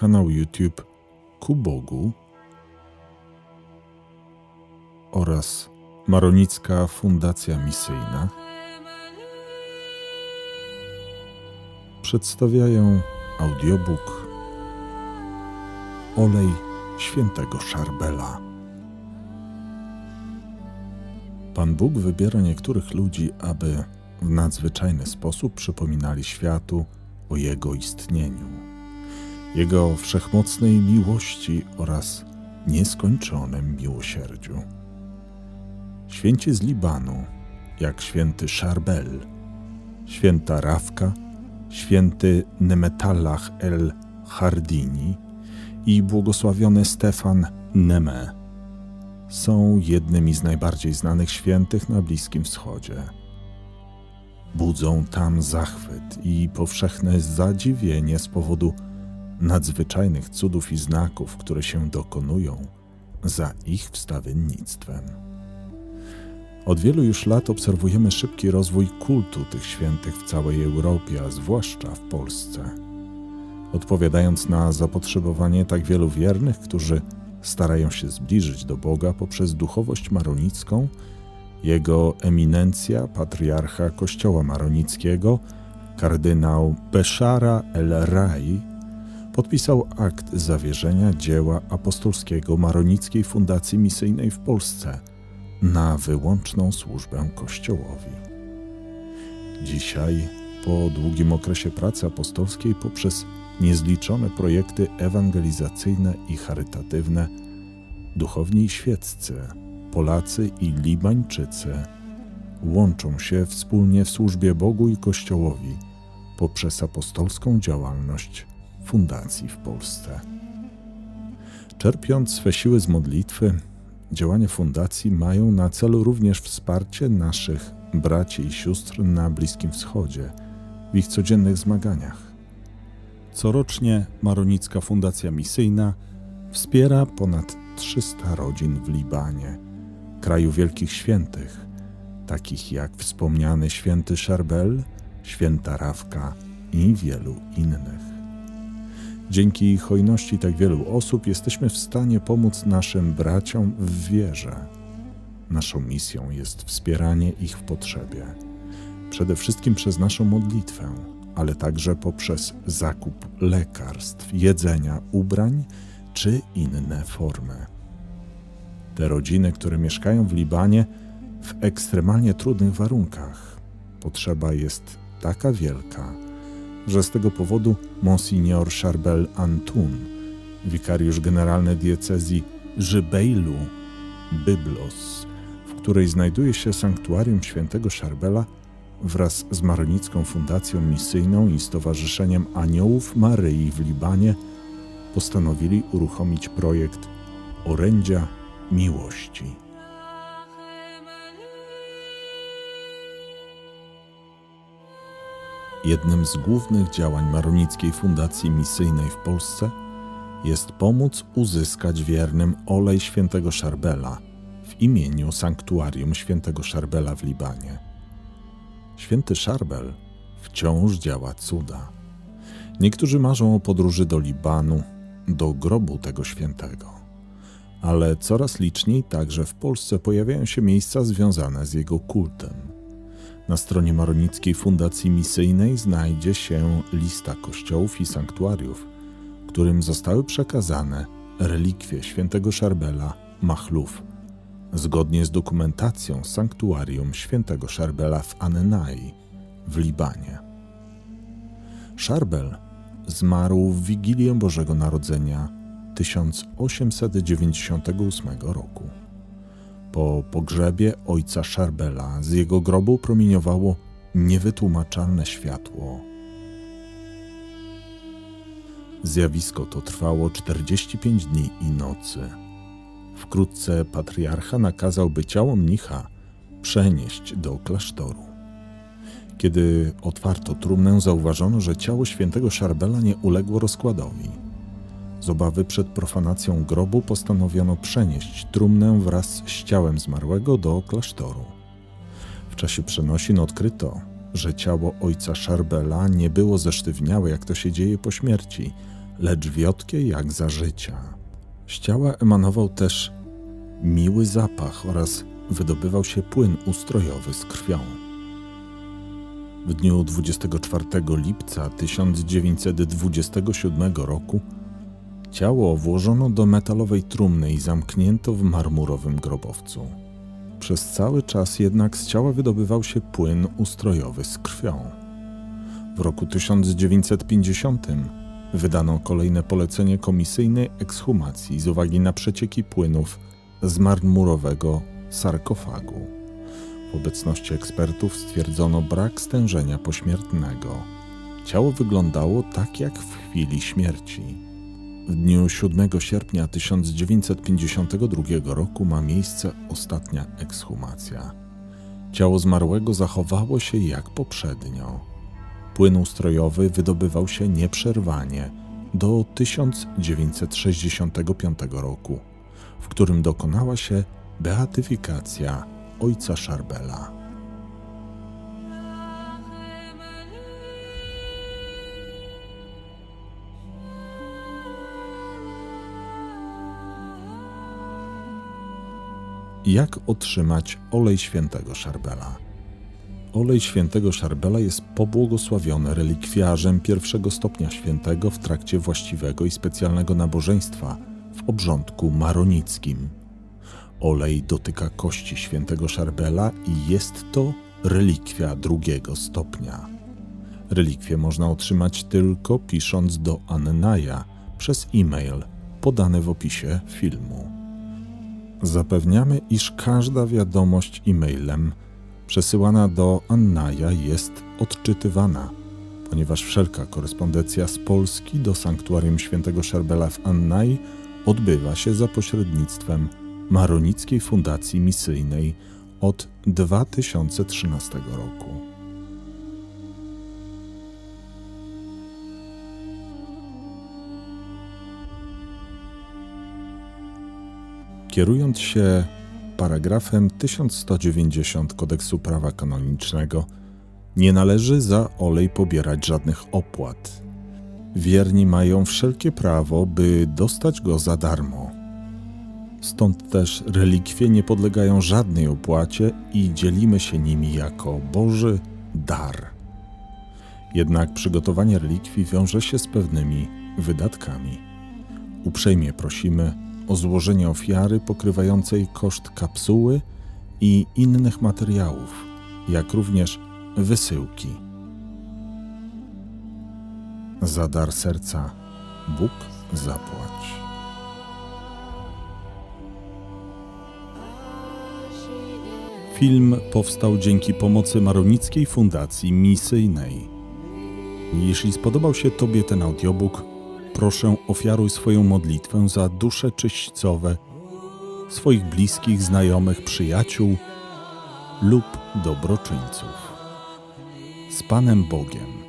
kanał YouTube Ku Bogu oraz Maronicka Fundacja Misyjna przedstawiają audiobook Olej Świętego Szarbela. Pan Bóg wybiera niektórych ludzi, aby w nadzwyczajny sposób przypominali światu o Jego istnieniu, Jego wszechmocnej miłości oraz nieskończonym miłosierdziu. Święci z Libanu, jak święty Szarbel, święta Rawka, święty Nemetalach el Hardini i błogosławiony Stefan Neme są jednymi z najbardziej znanych świętych na Bliskim Wschodzie. Budzą tam zachwyt i powszechne zadziwienie z powodu nadzwyczajnych cudów i znaków, które się dokonują za ich wstawiennictwem. Od wielu już lat obserwujemy szybki rozwój kultu tych świętych w całej Europie, a zwłaszcza w Polsce. Odpowiadając na zapotrzebowanie tak wielu wiernych, którzy starają się zbliżyć do Boga poprzez duchowość maronicką, jego eminencja, patriarcha Kościoła Maronickiego, kardynał Beshara el-Rai, podpisał akt zawierzenia dzieła apostolskiego Maronickiej Fundacji Misyjnej w Polsce na wyłączną służbę Kościołowi. Dzisiaj, po długim okresie pracy apostolskiej, poprzez niezliczone projekty ewangelizacyjne i charytatywne, duchowni świeccy, Polacy i Libańczycy łączą się wspólnie w służbie Bogu i Kościołowi poprzez apostolską działalność fundacji w Polsce. Czerpiąc swe siły z modlitwy, działania fundacji mają na celu również wsparcie naszych braci i sióstr na Bliskim Wschodzie w ich codziennych zmaganiach. Corocznie Maronicka Fundacja Misyjna wspiera ponad 300 rodzin w Libanie, kraju wielkich świętych, takich jak wspomniany święty Szarbel, święta Rawka i wielu innych. Dzięki hojności tak wielu osób jesteśmy w stanie pomóc naszym braciom w wierze. Naszą misją jest wspieranie ich w potrzebie, przede wszystkim przez naszą modlitwę, ale także poprzez zakup lekarstw, jedzenia, ubrań czy inne formy. Te rodziny, które mieszkają w Libanie w ekstremalnie trudnych warunkach, potrzeba jest taka wielka, że z tego powodu Monsignor Charbel Antun, wikariusz generalny diecezji Żybejlu Byblos, w której znajduje się sanktuarium świętego Charbela, wraz z Maronicką Fundacją Misyjną i Stowarzyszeniem Aniołów Maryi w Libanie, postanowili uruchomić projekt Orędzia Miłości. Jednym z głównych działań Maronickiej Fundacji Misyjnej w Polsce jest pomóc uzyskać wiernym olej świętego Szarbela w imieniu Sanktuarium Świętego Szarbela w Libanie. Święty Szarbel wciąż działa cuda. Niektórzy marzą o podróży do Libanu, do grobu tego świętego. Ale coraz liczniej także w Polsce pojawiają się miejsca związane z jego kultem. Na stronie Maronickiej Fundacji Misyjnej znajdzie się lista kościołów i sanktuariów, którym zostały przekazane relikwie świętego Szarbela Machluf, zgodnie z dokumentacją sanktuarium świętego Szarbela w Annai w Libanie. Szarbel zmarł w Wigilię Bożego Narodzenia 1898 roku. Po pogrzebie ojca Szarbela z jego grobu promieniowało niewytłumaczalne światło. Zjawisko to trwało 45 dni i nocy. Wkrótce patriarcha nakazał, by ciało mnicha przenieść do klasztoru. Kiedy otwarto trumnę, zauważono, że ciało świętego Szarbela nie uległo rozkładowi. Z obawy przed profanacją grobu postanowiono przenieść trumnę wraz z ciałem zmarłego do klasztoru. W czasie przenosin odkryto, że ciało ojca Szarbela nie było zesztywniałe, jak to się dzieje po śmierci, lecz wiotkie jak za życia. Z ciała emanował też miły zapach oraz wydobywał się płyn ustrojowy z krwią. W dniu 24 lipca 1927 roku ciało włożono do metalowej trumny i zamknięto w marmurowym grobowcu. Przez cały czas jednak z ciała wydobywał się płyn ustrojowy z krwią. W roku 1950 wydano kolejne polecenie komisyjnej ekshumacji z uwagi na przecieki płynów z marmurowego sarkofagu. W obecności ekspertów stwierdzono brak stężenia pośmiertnego. Ciało wyglądało tak jak w chwili śmierci. W dniu 7 sierpnia 1952 roku ma miejsce ostatnia ekshumacja. Ciało zmarłego zachowało się jak poprzednio. Płyn ustrojowy wydobywał się nieprzerwanie do 1965 roku, w którym dokonała się beatyfikacja ojca Szarbela. Jak otrzymać olej świętego Szarbela? Olej świętego Szarbela jest pobłogosławiony relikwiarzem pierwszego stopnia świętego w trakcie właściwego i specjalnego nabożeństwa w obrządku maronickim. Olej dotyka kości świętego Szarbela i jest to relikwia drugiego stopnia. Relikwię można otrzymać tylko pisząc do Annaja przez e-mail podany w opisie filmu. Zapewniamy, iż każda wiadomość e-mailem przesyłana do Annaja jest odczytywana, ponieważ wszelka korespondencja z Polski do sanktuarium świętego Szarbela w Annaj odbywa się za pośrednictwem Maronickiej Fundacji Misyjnej od 2013 roku. Kierując się paragrafem 1190 Kodeksu Prawa Kanonicznego, nie należy za olej pobierać żadnych opłat. Wierni mają wszelkie prawo, by dostać go za darmo. Stąd też relikwie nie podlegają żadnej opłacie i dzielimy się nimi jako Boży dar. Jednak przygotowanie relikwii wiąże się z pewnymi wydatkami. Uprzejmie prosimy o złożenie ofiary pokrywającej koszt kapsuły i innych materiałów, jak również wysyłki. Za dar serca Bóg zapłać. Film powstał dzięki pomocy Maronickiej Fundacji Misyjnej. Jeśli spodobał się Tobie ten audiobook, proszę ofiaruj swoją modlitwę za dusze czyśćcowe swoich bliskich, znajomych, przyjaciół lub dobroczyńców. Z Panem Bogiem.